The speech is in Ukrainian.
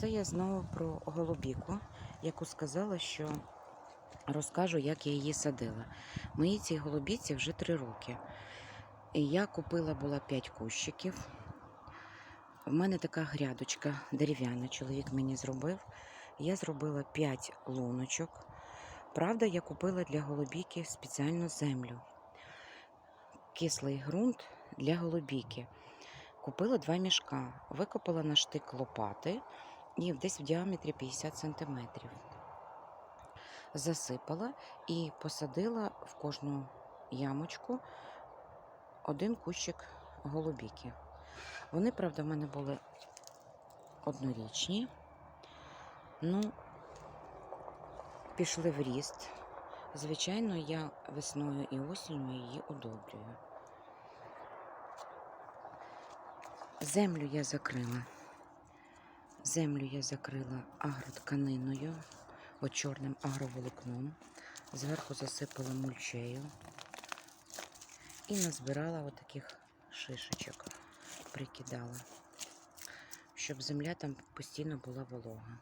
Це я знову про голубіку, яку сказала, що розкажу, як я її садила. Моїй цій голубіці вже три роки. І я купила була 5 кущиків. У мене така грядочка дерев'яна, чоловік мені зробив. Я зробила 5 луночок. Правда, я купила для голубіки спеціальну землю. Кислий ґрунт для голубіки. Купила два мішка, викопала на штик лопати і десь в діаметрі 50 см. Засипала і посадила в кожну ямочку один кущик голубіки. Вони, правда, в мене були однорічні. Ну, пішли в ріст. Звичайно, я весною і осінню її удобрюю. Землю я закрила. Землю я закрила агротканиною, от чорним агроволокном. Зверху засипала мульчею і назбирала отаких шишечок, прикидала, щоб земля там постійно була волога.